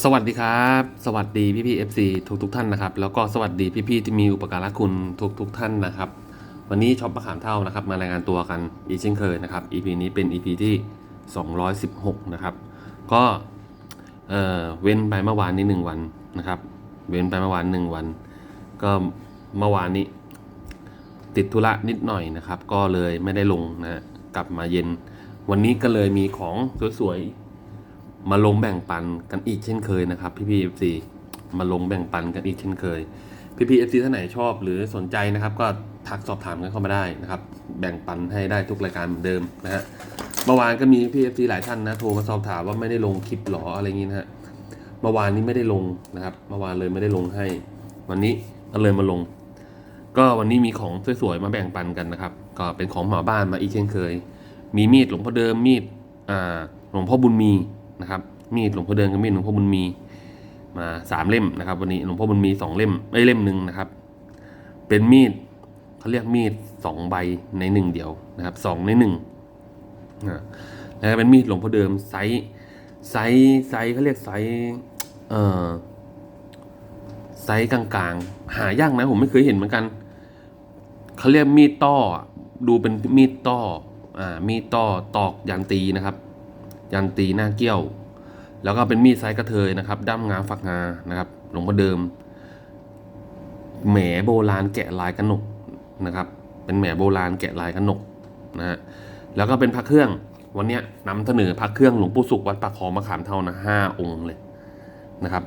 สวัสดีครับ สวัสดีพี่พี่เอฟซีทุกทุกท่านนะครับ แล้วก็สวัสดีพี่พี่ที่มีอุปการะคุณทุกทุกท่านนะครับ วันนี้ช็อปมะขามเท่านะครับ มารายงานตัวกันอีกเช่นเคยนะครับ EP นี้เป็น EP ที่ 216 นะครับ ก็เอ่อเว้นไปเมื่อวานนี้หนึ่งวันนะครับ เว้นไปเมื่อวานหนึ่งวัน ก็เมื่อวานนี้ ติดธุระนิดหน่อยนะครับ ก็เลยไม่ได้ลงนะฮะกลับมาเย็น วันนี้ก็เลยมีของสวยๆ มาลงแบ่งปันกันอีกเช่นเคยนะครับ พี่พี่เอฟซีมาลงแบ่งปันกันอีกเช่นเคย พี่พี่เอฟซีท่านไหนชอบหรือสนใจนะครับ ก็ทักสอบถามกันเข้ามาได้นะครับ แบ่งปันให้ได้ทุกรายการเหมือนเดิมนะฮะเมื่อวานก็มีพี่เอฟซีหลายท่านนะโทรมาสอบถามว่าไม่ได้ลงคลิปหรออะไรอย่างงี้นะฮะเมื่อวานนี้ไม่ได้ลงนะครับเมื่อวานเลยไม่ได้ลงให้ วันนี้ก็เลยมาลง ก็วันนี้มีของสวยๆมาแบ่งปันกันนะครับ ก็เป็นของหมาบ้านมาอีกเช่นเคย มีมีดหลวงพ่อเดิมมีดอ่าหลวงพ่อบุญมี นะครับ มีดหลวงพ่อเดิมกับมีดหลวงพ่อบุญมีมาสามเล่มนะครับ วันนี้หลวงพ่อบุญมีสองเล่มไม่เล่มหนึ่งนะครับ เป็นมีดเขาเรียกมีดสองใบในหนึ่งเดียวนะครับสองในหนึ่งนะแล้วก็เป็นมีดหลวงพ่อเดิมไซส์ไซส์ไซส์เขาเรียกไซส์เอ่อไซส์กลางๆ หายากนะผมไม่เคยเห็นเหมือนกันเขาเรียกมีดต้อดูเป็นมีดต้ออ่ามีดต้อตอกยันตีนะครับ ยันตีหน้าเกี้ยว แล้วก็เป็นมีดไซส์กระเทยนะครับด้ามงาฝักงานะครับ หลวงพ่อเดิมแหมโบราณแกะลายกระหนกนะครับ เป็นแหมโบราณแกะลายกระหนกนะฮะแล้วก็เป็นพระเครื่องวันนี้นำเสนอพระเครื่องหลวงปู่สุขวัดปากคลองมะขามเท่านะห้าองค์เลยนะครับ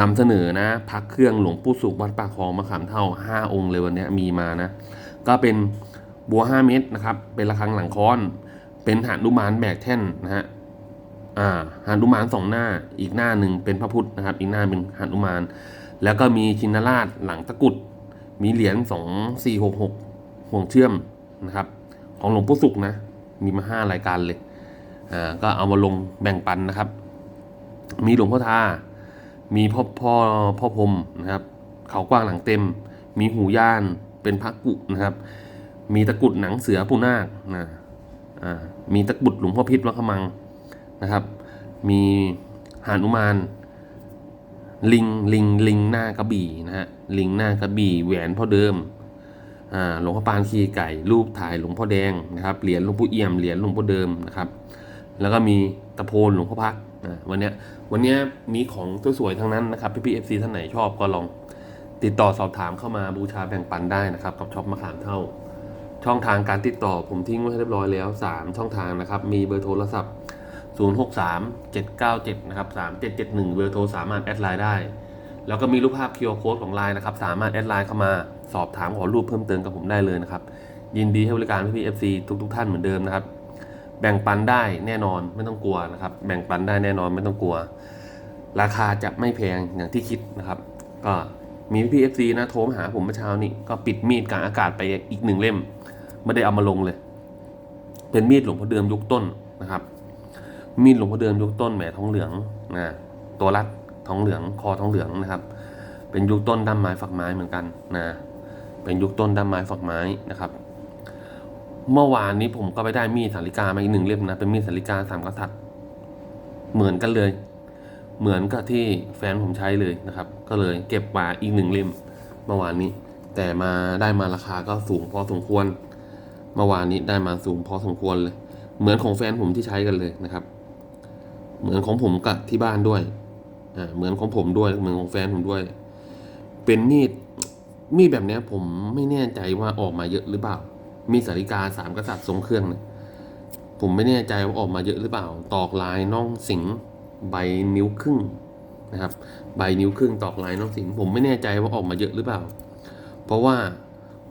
นำเสนอนะพระเครื่องหลวงปู่สุขวัดปากคลองมะขามเท่าห้าองค์เลยวันนี้มีมานะก็เป็นบัวห้าเม็ดนะครับเป็นระฆังหลังค้อน เป็นหานุมานแบกแท่นนะฮะ อ่าหานุมานสองหน้า อีกหน้าหนึ่งเป็นพระพุทธนะครับ อีกหน้าเป็นหานุมาน แล้วก็มีชินราชหลังตะกุด มีเหรียญสองสี่หกหกห่วงเชื่อมนะครับ ของหลวงปู่สุขนะ มีมาห้ารายการเลยอ่าก็เอามาลงแบ่งปันนะครับ มีหลวงพ่อทา มีพ่อพ่อพ่อพรมนะครับ เขากว้างหลังเต็ม มีหูย่านเป็นพระกุนะครับ มีตะกุดหนังเสือปูนาคนะอ่ามีตะกุดหลวงพ่อพิษวัดขมังนะครับ มีหานุมานลิงลิงลิงหน้ากระบี่นะฮะลิงหน้ากระบี่แหวนพ่อเดิมหลวงพ่อปานขี้ไก่รูปถ่ายหลวงพ่อแดงนะครับเหรียญหลวงปู่เอี่ยมเหรียญหลวงพ่อเดิมนะครับ แล้วก็มีตะโพนหลวงพ่อพักวันนี้วันนี้มีของสวยๆทั้งนั้นนะครับพี่พีเอฟซีท่านไหนชอบก็ลองติดต่อสอบถามเข้ามาบูชาแบ่งปันได้นะครับ กับช็อปมะขามเท่า ช่องทางการติดต่อผมทิ้งไว้เรียบร้อยแล้ว 3 ช่องทางนะครับ มีเบอร์โทรศัพท์ 063 797นะครับ3771เบอร์โทรสามารถแอดไลน์ได้ แล้วก็มีรูปภาพ QR Code ของไลน์นะครับ สามารถแอดไลน์เข้ามาสอบถามขอรูปเพิ่มเติมกับผมได้เลยนะครับ ยินดีให้บริการพี่พีเอฟซีทุกๆท่านเหมือนเดิมนะครับ แบ่งปันได้แน่นอนไม่ต้องกลัวนะครับ แบ่งปันได้แน่นอนไม่ต้องกลัว ราคาจะไม่แพงอย่างที่คิดนะครับ ก็มีพี่เอฟซีนะโทรมาหาผมเมื่อเช้านี้ก็ปิดมีดกลางอากาศไปอีกหนึ่งเล่ม ไม่ได้เอามาลงเลย เป็นมีดหลวงพ่อเดิมยุคต้นนะครับ มีดหลวงพ่อเดิมยุคต้นแหมทองเหลืองนะตัวรัดทองเหลืองคอทองเหลืองนะครับ เป็นยุคต้นด้ามไม้ฝักไม้เหมือนกันนะเป็นยุคต้นด้ามไม้ฝักไม้นะครับ เมื่อวานนี้ผมก็ไปได้มีดสาริกามาอีกหนึ่งเล่มนะเป็นมีดสาริกาสามกษัตริย์เหมือนกันเลย เหมือนกับที่แฟนผมใช้เลยนะครับ ก็เลยเก็บมาอีกหนึ่งเล่มเมื่อวานนี้ แต่มาได้มาราคาก็สูงพอสมควร เมื่อวานนี้ได้มาสูงพอสมควรเลย เหมือนของแฟนผมที่ใช้กันเลยนะครับ เหมือนของผมกับที่บ้านด้วยอ่าเหมือนของผมด้วย เหมือนของแฟนผมด้วย เป็นมีดมีดแบบนี้ผมไม่แน่ใจว่าออกมาเยอะหรือเปล่า มีสาริกาสามกษัตริย์ทรงเครื่องนี่ยผมไม่แน่ใจว่าออกมาเยอะหรือเปล่า ตอกลายน่องสิงใบนิ้วครึ่งนะครับ ใบนิ้วครึ่งตอกลายน่องสิงผมไม่แน่ใจว่าออกมาเยอะหรือเปล่า เพราะว่า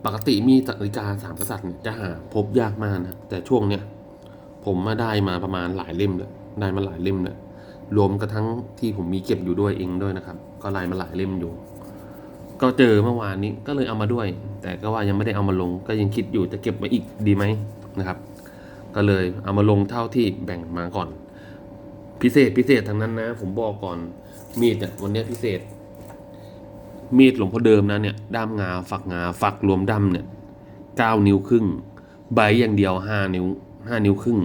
ปกติมีสาริกาสามกษัตริย์จะหาพบยากมากนะแต่ช่วงเนี้ยผมมาได้มาประมาณหลายเล่มแล้ว ได้มาหลายเล่มแล้วรวมกระทั่งที่ผมมีเก็บอยู่ด้วยเองด้วยนะครับ ก็ไล่มาหลายเล่มอยู่ ก็เจอเมื่อวานนี้ก็เลยเอามาด้วย แต่ก็ว่ายังไม่ได้เอามาลง ก็ยังคิดอยู่จะเก็บไว้อีกดีไหมนะครับ ก็เลยเอามาลงเท่าที่แบ่งมาก่อน พิเศษพิเศษทั้งนั้นนะ ผมบอกก่อนมีดเนี่ยวันนี้พิเศษ มีดหลวงพ่อเดิมนะเนี่ยด้ามงาฝักงาฝักรวมด้ามเนี่ยเก้านิ้วครึ่ง ใบอย่างเดียวห้านิ้วห้านิ้วครึ่ง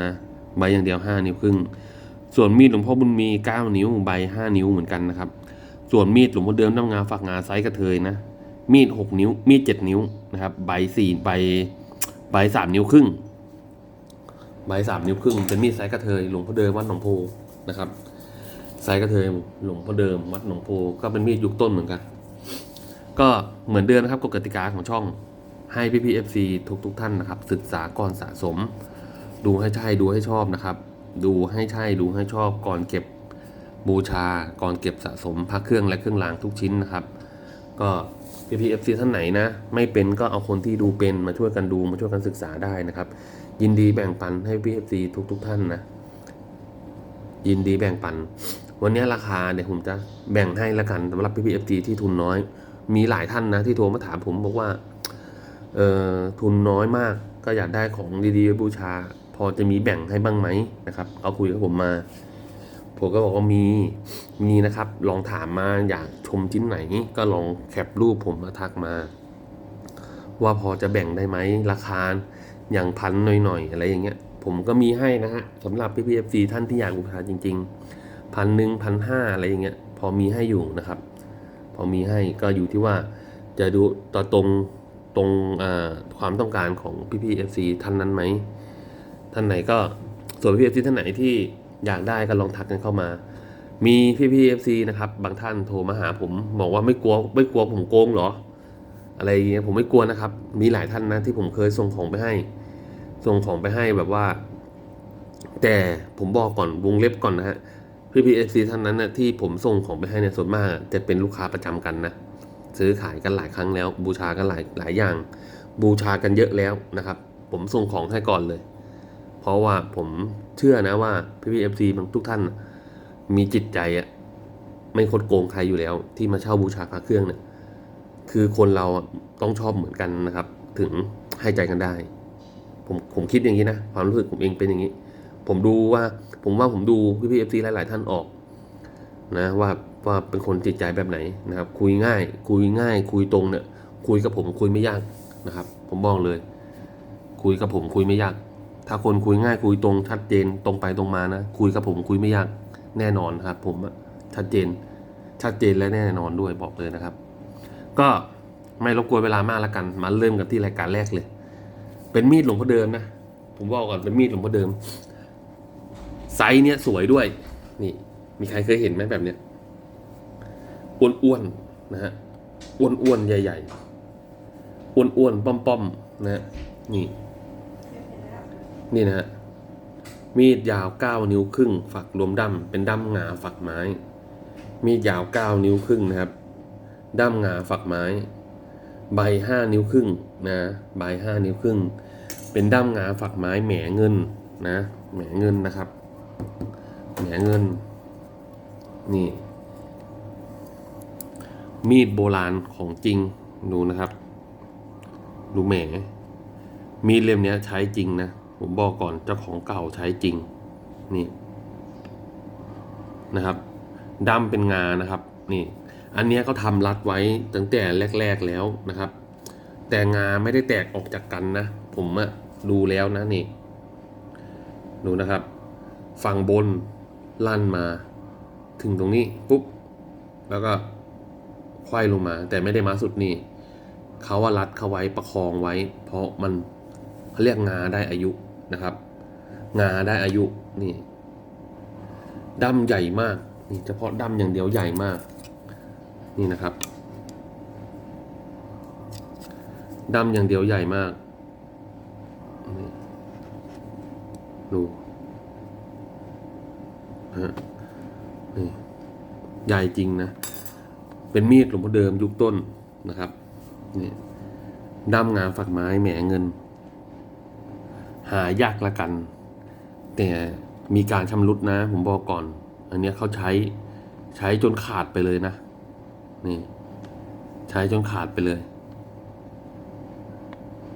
นะ ใบอย่างเดียวห้านิ้วครึ่ง ส่วนมีดหลวงพ่อบุญมีเก้านิ้วใบห้านิ้วเหมือนกันนะครับ ส่วนมีดหลวงพ่อเดิมน้ำงาฝักงาไซส์กระเทยนะ มีดหกนิ้ว มีดเจ็ดนิ้วนะครับ ใบสี่ใบใบสามนิ้วครึ่ง ใบสามนิ้วครึ่ง เป็นมีดไซส์กระเทยหลวงพ่อเดิมวัดหนองโพนะครับ ไซส์กระเทยหลวงพ่อเดิมวัดหนองโพก็เป็นมีดยุคต้นเหมือนกัน ก็เหมือนเดิมนะครับกฎกติกาของช่องให้พี่พีเอฟซีทุกทุกท่านนะครับ ศึกษาก่อนสะสม ดูให้ใช่ดูให้ชอบนะครับ ดูให้ใช่ดูให้ชอบก่อนเก็บบูชาก่อนเก็บสะสมพระเครื่องและเครื่องรางทุกชิ้นนะครับ ก็พี่พีเอฟซีท่านไหนนะ ไม่เป็นก็เอาคนที่ดูเป็นมาช่วยกันดูมาช่วยกันศึกษาได้นะครับ ยินดีแบ่งปันให้พี่เอฟซีทุกทุกท่านนะ ยินดีแบ่งปัน วันนี้ราคาเนี่ยผมจะแบ่งให้ละกันสำหรับพี่พีเอฟซีที่ทุนน้อย มีหลายท่านนะ ที่โทรมาถามผมบอกว่าเอ่อทุนน้อยมากก็อยากได้ของดีๆบูชา อจะมีแบ่งให้บ้างไหมนะครับเอาคุยกับผมมา ผมก็บอกว่ามีมีนะครับ ลองถามมาอยากชมชิ้นไหน ก็ลองแคปรูปผมมาทักมา ว่าพอจะแบ่งได้ไหมราคาอย่างพันหน่อยๆอะไรอย่างเงี้ย ผมก็มีให้นะฮะสำหรับพี่พีเอฟซีท่านที่อยากบูชาจริง ๆพันหนึ่งพันห้าอะไรอย่างเงี้ยพอมีให้อยู่นะครับ พอมีให้ก็อยู่ที่ว่าจะดูต่อตรงตรงความต้องการของพี่พีเอฟซีท่านนั้นไหม ท่านไหนก็ส่วนพี่เอฟซีท่านไหนที่อยากได้ก็ลองทักกันเข้ามา มีพี่พีเอฟซีนะครับ บางท่านโทรมาหาผมบอกว่าไม่กลัวไม่กลัวผมโกงเหรอ อะไรอย่างเงี้ยผมไม่กลัวนะครับ มีหลายท่านนะที่ผมเคยส่งของไปให้ ส่งของไปให้แบบว่า แต่ผมบอกก่อนวงเล็บก่อนนะฮะพี่พีเอฟซีท่านนั้นนะที่ผมส่งของไปให้เนี่ยส่วนมากจะเป็นลูกค้าประจำกันนะซื้อขายกันหลายครั้งแล้ว บูชากันหลายหลายอย่าง บูชากันเยอะแล้วนะครับ ผมส่งของให้ก่อนเลย เพราะว่าผมเชื่อนะว่าพี่พีเอฟซีบางทุกท่านมีจิตใจอะไม่คดโกงใครอยู่แล้ว ที่มาเช่าบูชาพระเครื่องเนี่ยคือคนเราต้องชอบเหมือนกันนะครับ ถึงให้ใจกันได้ ผมผมคิดอย่างนี้นะ ความรู้สึกผมเองเป็นอย่างนี้ ผมดูว่าผมว่าผมดูพี่พี่เอฟซีหลาย ๆ ท่านออก นะว่าว่าเป็นคนจิตใจแบบไหนนะครับ คุยง่าย คุยง่าย คุยตรงเนี่ย คุยกับผมคุยไม่ยากนะครับ ผมบอกเลย คุยกับผมคุยไม่ยาก ถ้าคนคุยง่ายคุยตรงชัดเจนตรงไปตรงมานะ คุยกับผมคุยไม่ยากแน่นอนครับ ผมชัดเจน ชัดเจนและแน่นอนด้วยบอกเลยนะครับ ก็ไม่รบกวนเวลามากแล้วกัน มาเริ่มกันที่รายการแรกเลย เป็นมีดหลวงพ่อเดิมนะ ผมบอกก่อนเป็นมีดหลวงพ่อเดิม ไซส์เนี้ยสวยด้วย นี่ มีใครเคยเห็นไหมแบบเนี้ยอ้วนๆนะฮะอ้วนๆใหญ่ ๆอ้วนๆป้อมๆนะฮะนี่ นี่นะฮะมีดยาวเก้านิ้วครึ่ง ฝักรวมด้ามเป็นด้ามงาฝักไม้ มีดยาวเก้านิ้วครึ่งนะครับ ด้ามงาฝักไม้ ใบห้านิ้วครึ่งนะ ใบห้านิ้วครึ่ง เป็นด้ามงาฝักไม้แหมเงินนะ แหมเงินนะครับ แหมเงิน นี่ มีดโบราณของจริง ดูนะครับ ดูแหม มีดเล่มนี้ใช้จริงนะ ผมบอกก่อนเจ้าของเก่าใช้จริงนี่นะครับดำเป็นงานะครับนี่ อันเนี้ยเขาทำรัดไว้ตั้งแต่แรก ๆแล้วนะครับ แต่งาไม่ได้แตกออกจากกันนะ ผมอะดูแล้วนะนี่ ดูนะครับ ฝั่งบนลั่นมา ถึงตรงนี้ปุ๊บแล้วก็ควายลงมา แต่ไม่ได้มาสุดนี่เขาว่ารัดเขาไว้ประคองไว้ เพราะมันเขาเรียกงาได้อายุ นะครับ งาได้อายุนี่ดำใหญ่มากนี่เฉพาะดำอย่างเดียวใหญ่มาก นี่นะครับดำอย่างเดียวใหญ่มากดูฮะนี่ใหญ่จริงนะ เป็นมีดหลวงพ่อเดิมยุคต้นนะครับนี่ด้ามงาฝักไม้แหมเงิน หายากละกัน แต่มีการชำรุดนะ ผมบอกก่อน อันนี้เขาใช้ใช้จนขาดไปเลยนะ นี่ ใช้จนขาดไปเลย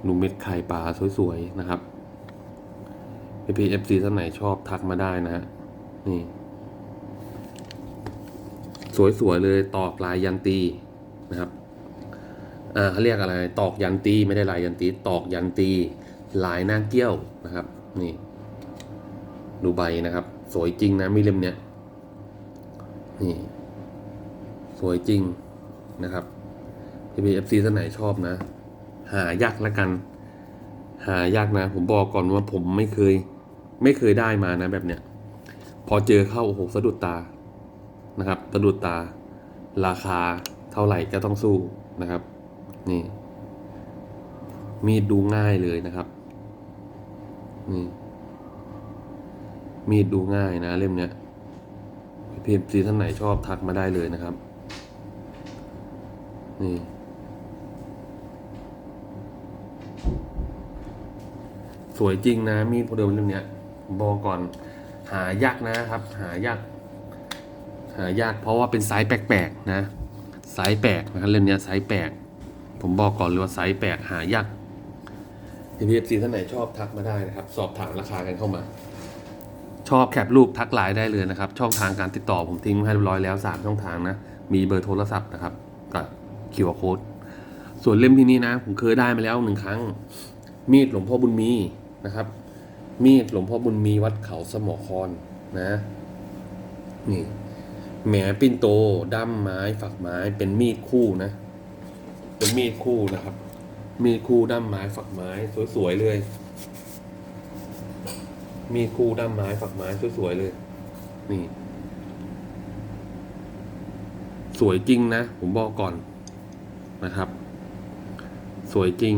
ดูเม็ดไข่ปลาสวยๆนะครับพีเอฟซีท่านไหนชอบทักมาได้นะฮะนี่ สวยๆเลยตอกลายยันตีนะครับอ่าเขาเรียกอะไร ตอกยันตีไม่ได้ลายยันตี ตอกยันตี ลายหน้าเกี้ยวนะครับ นี่ ดูใบนะครับ สวยจริงนะมีเล่มเนี้ยนี่ สวยจริงนะครับพี่พีเอฟซีท่านไหนชอบนะ หายากละกัน หายากนะ ผมบอกก่อนว่าผมไม่เคย ไม่เคยได้มานะแบบเนี้ย พอเจอเข้าโอ้โหสะดุดตานะครับสะดุดตา ราคาเท่าไหร่ก็ต้องสู้นะครับ นี่ มีดดูง่ายเลยนะครับ นี่มีดดูง่ายนะเล่มเนี้ยพีเอฟซีท่านไหนชอบทักมาได้เลยนะครับ นี่สวยจริงนะ มีดโมเดลเล่มเนี้ยบอกก่อน หายากนะครับ หายากหายากเพราะว่าเป็นไซส์แปลกๆนะไซส์แปลกนะครับเล่มเนี้ยไซส์แปลกผมบอกก่อนเลยว่าไซส์แปลกหายาก พีเอฟซีท่านไหนชอบทักมาได้นะครับ สอบถามราคากันเข้ามา ชอบแคปรูปทักไลน์ได้เลยนะครับ ช่องทางการติดต่อผมทิ้งให้เรียบร้อยแล้ว 3 ช่องทางนะ มีเบอร์โทรศัพท์นะครับกับคิวอาร์โค้ดส่วนเล่มที่นี้นะ ผมเคยได้มาแล้วหนึ่งครั้ง มีดหลวงพ่อบุญมีนะครับ มีดหลวงพ่อบุญมีวัดเขาสมอคอนนะ นี่แหมปิ้นโตด้ามไม้ฝักไม้เป็นมีดคู่นะ เป็นมีดคู่นะครับ มีคู่ด้ามไม้ฝักไม้สวยๆเลย มีคู่ด้ามไม้ฝักไม้สวยๆเลย นี่ สวยจริงนะ ผมบอกก่อนนะครับ สวยจริง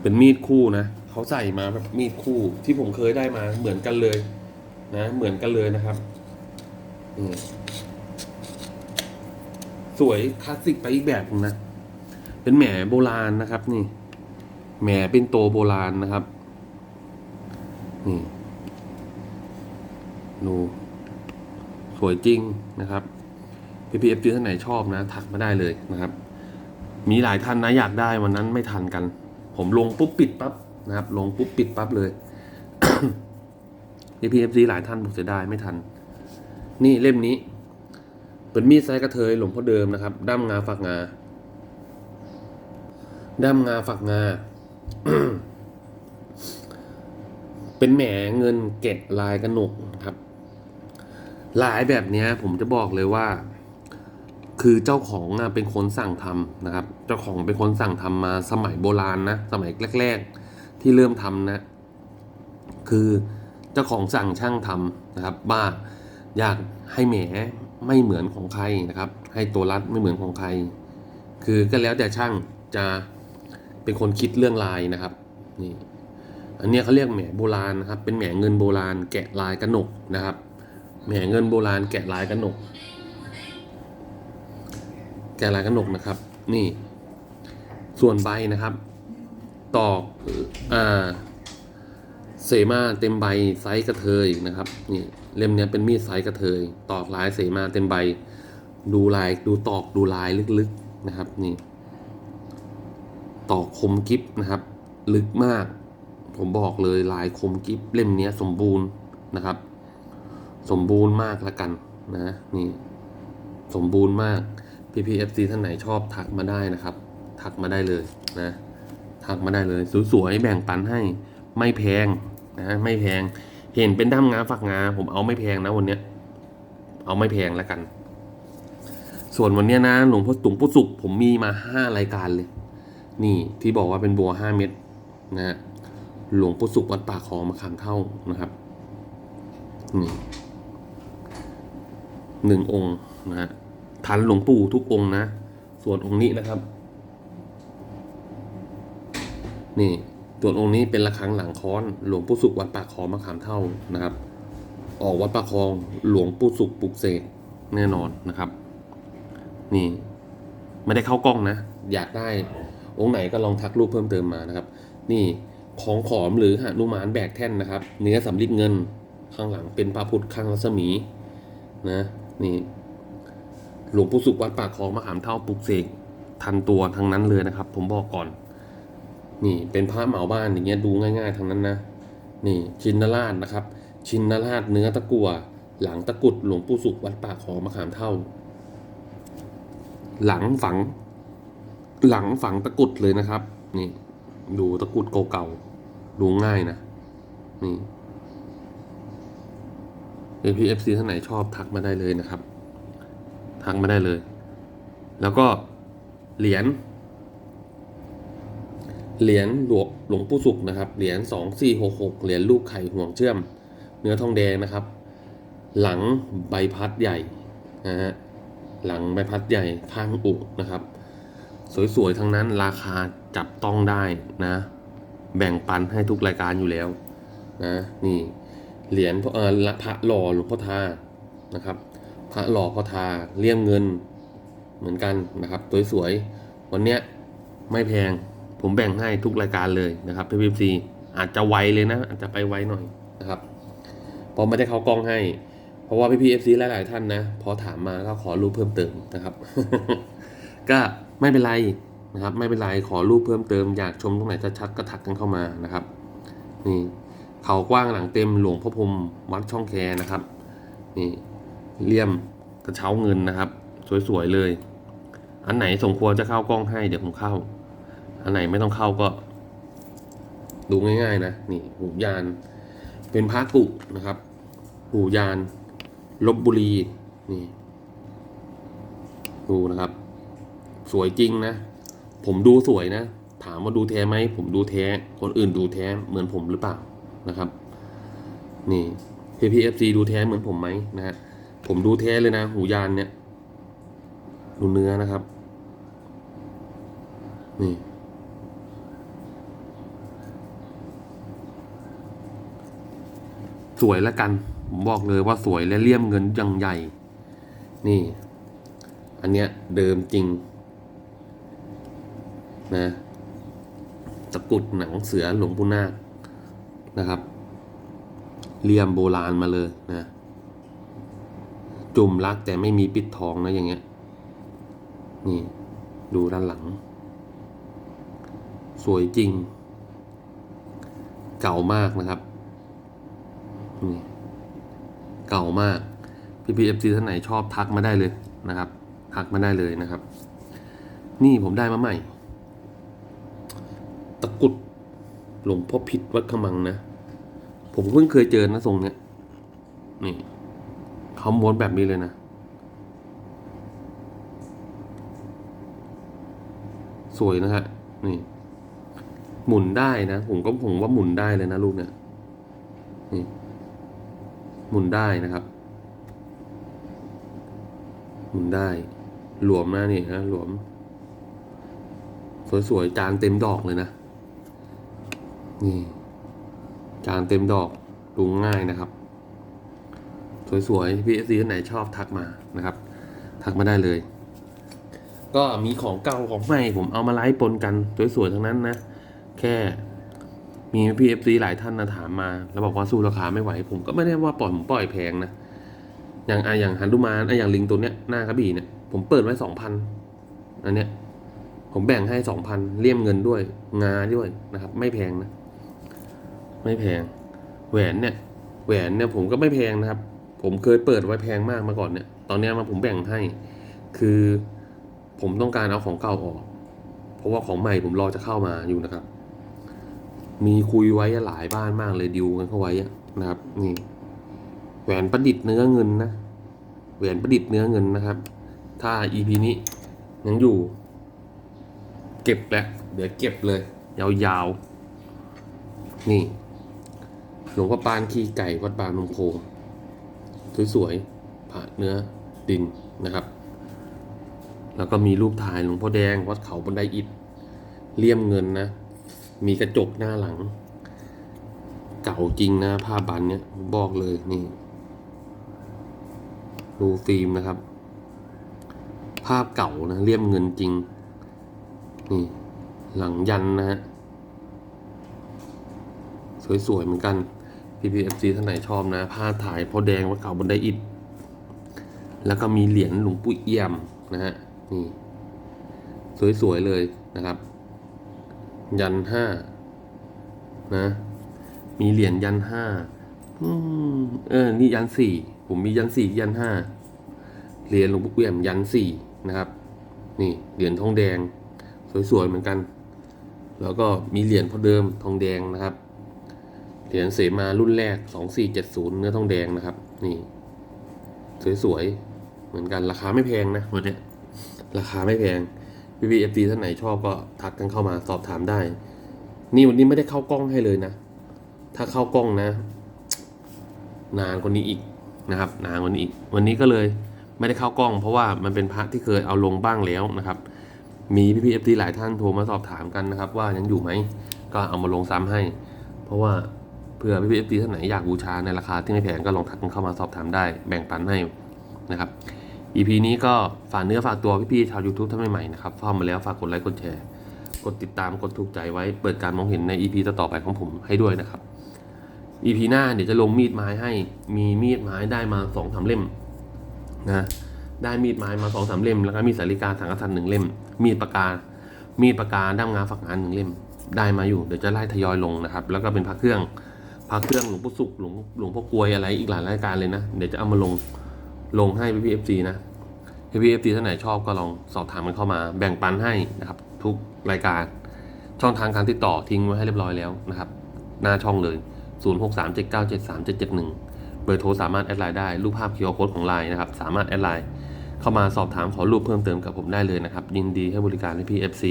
เป็นมีดคู่นะเขาใส่มาแบบมีดคู่ที่ผมเคยได้มาเหมือนกันเลย นะ เหมือนกันเลยนะครับสวยคลาสสิกไปอีกแบบนึงนะ เป็นแหมโบราณนะครับ นี่ แหมเป็นโตโบราณนะครับ นี่ดูสวยจริงนะครับพีพีเอฟจีท่านไหนชอบนะ ทักมาได้เลยนะครับ มีหลายท่านนะอยากได้วันนั้นไม่ทันกัน ผมลงปุ๊บปิดปั๊บนะครับ ลงปุ๊บปิดปั๊บเลยพีพีเอฟซีหลายท่านผมเสียดายไม่ทัน นี่เล่มนี้ เป็นมีดไซส์กระเทยหลวงพ่อเดิมนะครับด้ามงาฝักงา ด้ามงาฝักงา เป็นแหมเงินเก็บลายกระหนกครับ ลายแบบนี้ผมจะบอกเลยว่า คือเจ้าของเป็นคนสั่งทำนะครับ เจ้าของเป็นคนสั่งทำมาสมัยโบราณนะ สมัยแรก ๆ ที่เริ่มทำนะ คือเจ้าของสั่งช่างทำนะครับว่าอยากให้แหมไม่เหมือนของใครนะครับ ให้ตัวรัดไม่เหมือนของใคร คือก็แล้วแต่ช่างจะ เป็นคนคิดเรื่องลายนะครับนี่อันนี้เขาเรียกแหมโบราณนะครับ เป็นแหมเงินโบราณแกะลายกระหนกนะครับแหมเงินโบราณแกะลายกระหนก แกะลายกระหนกนะครับ นี่ ส่วนใบนะครับ ตอกอ่าเสมาเต็มใบไซส์กระเทยนะครับนี่เล่มนี้เป็นมีดไซส์กระเทย ตอกลายเสมาเต็มใบ ดูลายดูตอกดูลายลึกๆนะครับ นี่ ตอกคมกิฟนะครับ ลึกมาก ผมบอกเลยลายคมกิฟเล่มนี้สมบูรณ์นะครับ สมบูรณ์มากละกันนะนี่ สมบูรณ์มาก PPFC ท่านไหนชอบทักมาได้นะครับ ทักมาได้เลยนะ ทักมาได้เลยสวยๆแบ่งปันให้ไม่แพงนะไม่แพงเห็นเป็นด้ามงาฝักงา ผมเอาไม่แพงนะวันเนี้ย เอาไม่แพงแล้วกัน ส่วนวันเนี้ยนะหลวงพ่อตุงพุสุกผมมีมาห้ารายการเลย นี่ที่บอกว่าเป็นบัวห้าเม็ดนะฮะหลวงปู่สุขวัดป่าคลองมะขามเท่านะครับนี่หนึ่งองค์นะฮะทันหลวงปู่ทุกองค์นะ ส่วนองค์นี้นะครับ นี่ส่วนองค์นี้เป็นระฆังหลังค้อน หลวงปู่สุขวัดป่าคลองมะขามเท่านะครับ ออกวัดป่าคลองหลวงปู่สุขปลุกเสกแน่นอนนะครับ นี่ ไม่ได้เข้ากล้องนะ อยากได้ องค์ไหนก็ลองทักรูปเพิ่มเติมมานะครับ นี่ของขอมหรือหนุมานแบกแท่นนะครับ เนื้อสำลิดเงินข้างหลังเป็นพระพุทธข้างรัศมีนะนี่หลวงปู่สุขวัดปากคลองมะขามเท่าปลุกเสกทันตัวทั้งนั้นเลยนะครับ ผมบอกก่อน นี่เป็นพระเหมาบ้านอย่างเงี้ยดูง่ายๆทั้งนั้นนะนี่ชินราชนะครับ ชินราชเนื้อตะกั่วหลังตะกุดหลวงปู่สุขวัดปากคลองมะขามเท่า หลังฝัง หลังฝังตะกุดเลยนะครับ นี่ ดูตะกุดเก่าๆดูง่ายนะ นี่ APFC ท่านไหนชอบทักมาได้เลยนะครับ ทักมาได้เลย แล้วก็เหรียญเหรียญหลวงหลวงปู่สุขนะครับ เหรียญสองสี่หกหกเหรียญลูกไข่ห่วงเชื่อม เนื้อทองแดงนะครับ หลังใบพัดใหญ่นะฮะหลังใบพัดใหญ่ข้างอุกนะครับ สวยๆ ทั้งนั้นราคาจับต้องได้นะ แบ่งปันให้ทุกรายการอยู่แล้วนะนี่เหรียญพ่อเออละพระหล่อหลวงพ่อทานะครับ พระหล่อพ่อทาเลี่ยมเงินเหมือนกันนะครับสวยๆวันเนี้ยไม่แพงผมแบ่งให้ทุกรายการเลยนะครับพีพีซีอาจจะไวเลยนะ อาจจะไปไวหน่อยนะครับเพราะไม่ได้เข้ากล้องให้ เพราะว่าพี่พีเอฟซีหลายๆท่านนะ พอถามมาก็ขอรูปเพิ่มเติมนะครับ ก็ไม่เป็นไรนะครับ ไม่เป็นไรขอรูปเพิ่มเติมอยากชมตรงไหนชัดๆก็ทักกันเข้ามานะครับ นี่เขากว้างหลังเต็มหลวงพ่อพรมวัดช่องแคนะครับ นี่เลี่ยมกระเช้าเงินนะครับ สวยๆเลย อันไหนสมควรจะเข้ากล้องให้เดี๋ยวผมเข้า อันไหนไม่ต้องเข้าก็ ดูง่าย ๆ นะ นี่หูยาน เป็นพระกุนะครับ หูยานลบบุรีนี่ดูนะครับ สวยจริงนะ ผมดูสวยนะ ถามว่าดูแท้ไหม ผมดูแท้ คนอื่นดูแท้เหมือนผมหรือเปล่านะครับ นี่ PPFC ดูแท้เหมือนผมไหมนะฮะ ผมดูแท้เลยนะ หูยานเนี่ย ดูเนื้อนะครับ นี่ สวยละกัน ผมบอกเลยว่าสวยและเลี่ยมเงินยังใหญ่ นี่ อันเนี้ยเดิมจริง นะตะกุดหนังเสือหลวงปู่นาคนะครับเลี่ยมโบราณมาเลยนะจุ่มรักแต่ไม่มีปิดทองนะอย่างเงี้ย นี่ ดูด้านหลัง สวยจริง เก่ามากนะครับนี่เก่ามากพี่พีเอฟซีท่านไหนชอบทักมาได้เลยนะครับ ทักมาได้เลยนะครับ นี่ผมได้มาใหม่ ตะกุดหลวงพ่อผิดวัดขมังนะ ผมเพิ่งเคยเจอนะทรงเนี้ยนี่เขาม้วนแบบนี้เลยนะ สวยนะฮะนี่ หมุนได้นะ ผมก็ผมว่าหมุนได้เลยนะลูกเนี่ยนี่หมุนได้นะครับ หมุนได้ หลวมนะนี่นะหลวม สวยๆจานเต็มดอกเลยนะ นี่จานเต็มดอกดูง่ายนะครับ สวยๆพี่เอซีท่านไหนชอบทักมานะครับ ทักมาได้เลย ก็มีของเก่าของใหม่ผมเอามาไลฟ์ปนกัน สวยๆ ทั้งนั้นนะ แค่มีพี่เอฟซีหลายท่านนะถามมา แล้วบอกว่าสู้ราคาไม่ไหว ผมก็ไม่ได้ว่าปล่อยผมปล่อยแพงนะ อย่างอะอย่างฮันดุมานอะอย่างลิงตัวเนี้ยหน้ากระบี่เนี่ยผมเปิดไว้สองพันอันเนี้ยผมแบ่งให้สองพันเลี่ยมเงินด้วย งาด้วยนะครับ ไม่แพงนะ ไม่แพง แหวนเนี่ย แหวนเนี่ยผมก็ไม่แพงนะครับ ผมเคยเปิดไว้แพงมากมาก่อนเนี่ย ตอนเนี้ยมาผมแบ่งให้ คือผมต้องการเอาของเก่าออก เพราะว่าของใหม่ผมรอจะเข้ามาอยู่นะครับ มีคุยไว้หลายบ้านมากเลยดิวกันเข้าไว้นะครับ นี่ แหวนประดิษฐ์เนื้อเงินนะ แหวนประดิษฐ์เนื้อเงินนะครับ ถ้า EP นี้ยังอยู่ เก็บแล้วเดี๋ยวเก็บเลย ยาวๆ นี่ หลวงพ่อปานขี้ไก่วัดบางนมโพสวยๆผ่าเนื้อดินนะครับ แล้วก็มีรูปถ่ายหลวงพ่อแดงวัดเขาบันไดอิฐเลี่ยมเงินนะ มีกระจกหน้าหลัง เก่าจริงนะผ้าบันเนี่ยบอกเลยนี่ดูฟิล์มนะครับ ภาพเก่านะเลี่ยมเงินจริง นี่หลังยันนะฮะสวยๆเหมือนกัน PPFC ท่านไหนชอบนะ ผ้าถ่ายพ่อแดงวัดเขาบนไดอิฐแล้วก็มีเหรียญหลวงปู่เอี่ยมนะฮะนี่สวยๆเลยนะครับ ยันห้านะ มีเหรียญยันห้าเออ นี่ยันสี่ผมมียันสี่ยันห้าเหรียญหลวงปู่เอี่ยมยันสี่นะครับ นี่เหรียญทองแดง สวยๆเหมือนกัน แล้วก็มีเหรียญพ่อเดิมทองแดงนะครับ เหรียญเสมารุ่นแรก 2470 เนื้อทองแดงนะครับ นี่ สวยๆ เหมือนกันราคาไม่แพงนะวันนี้ราคาไม่แพงพี่พีเอฟซีท่านไหนชอบก็ทักกันเข้ามาสอบถามได้ นี่วันนี้ไม่ได้เข้ากล้องให้เลยนะ ถ้าเข้ากล้องนะ นานกว่านี้อีกนะครับ นานกว่านี้อีก วันนี้ก็เลยไม่ได้เข้ากล้อง เพราะว่ามันเป็นพระที่เคยเอาลงบ้างแล้วนะครับ มีพี่พีเอฟซีหลายท่านโทรมาสอบถามกันนะครับ ว่ายังอยู่ไหมก็เอามาลงซ้ำให้ เพราะว่า เผื่อพี่พีเอฟซีท่านไหนอยากบูชาในราคาที่ไม่แพงก็ลองทักกันเข้ามาสอบถามได้แบ่งปันให้นะครับ EP นี้ก็ฝากเนื้อฝากตัวพี่ๆชาว YouTube ท่านใหม่ๆนะครับเข้ามาแล้วฝากกดไลค์กดแชร์ กดติดตามกดถูกใจไว้เปิดการมองเห็นใน EP ต่อๆไปของผมให้ด้วยนะครับ EP หน้าเดี๋ยวจะลงมีดไม้ให้มีมีดไม้ได้มาสองสามเล่มนะได้มีดไม้มาสองสามเล่ม แล้วก็มีสาริกาถังกระสันหนึ่งเล่ม มีดปากกา มีดปากกาด้ามงาฝักงานหนึ่งเล่ม ได้มาอยู่เดี๋ยวจะไล่ทยอยลงนะครับ แล้วก็เป็นพระเครื่อง พระเครื่องหลวงพ่อสุขหลวงหลวงพ่อกลวยอะไรอีกหลายรายการเลยนะ เดี๋ยวจะเอามาลงลงให้พี่พีเอฟซีนะพี่พีเอฟซีท่านไหนชอบก็ลองสอบถามกันเข้ามา แบ่งปันให้นะครับ ทุกรายการช่องทางการติดต่อทิ้งไว้ให้เรียบร้อยแล้วนะครับ หน้าช่องเลย 0637973771 เบอร์โทรสามารถแอดไลน์ได้ รูปภาพ QR Code ของไลน์นะครับ สามารถแอดไลน์เข้ามาสอบถามขอรูปเพิ่มเติมกับผมได้เลยนะครับ ยินดีให้บริการให้พี่ FC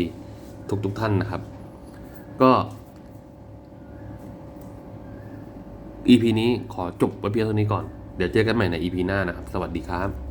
ทุกทุกๆท่านนะครับ ก็ EP นี้ขอจบไว้เพียงเท่านี้ก่อน เดี๋ยวเจอกันใหม่ใน EP หน้านะครับ สวัสดีครับ